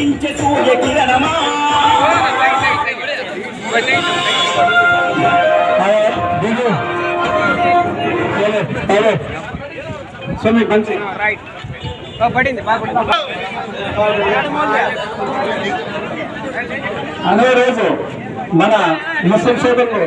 ఉదయించే సూర్య కిరణమా? స్వామి మంచి పడింది అదే రోజు మన ముస్లిం సోదరులు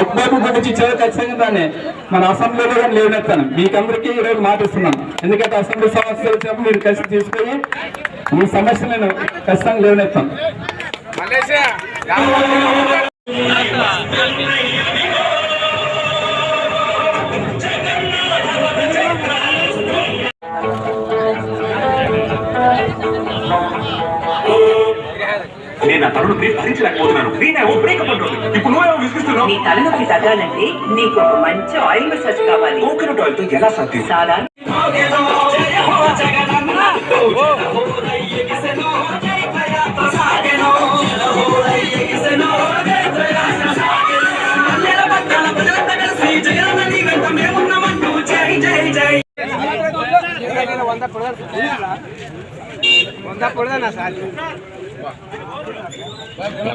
ఒక్కొక్క గురించి చివరి ఖచ్చితంగా దాన్ని మన అసెంబ్లీలో కూడా లేవనెత్తాను. మీకందరికీ ఈరోజు రోజు మాటిస్తున్నాను. ఎందుకంటే అసెంబ్లీ సమస్యలు వచ్చినప్పుడు మీరు కలిసి తీసుకొని మీ సమస్యలను ఖచ్చితంగా లేవనెత్తాను నేను నా తరుణ్ ప్లీజ్ భరించలేకపోతున్నాను. నేనేమో బ్రేకప్ అంటుంది. ఇప్పుడు నువ్వేమో విసిగిస్తున్నావు? నీ తలనొప్పి తగ్గాలంటే నీకు ఒక మంచి ఆయిల్ మసాజ్ కావాలి. కోకోనట్ ఆయిల్తో ఎలా సాధ్యం? చాలా వంద పొడదు వంద పొడదా సార్?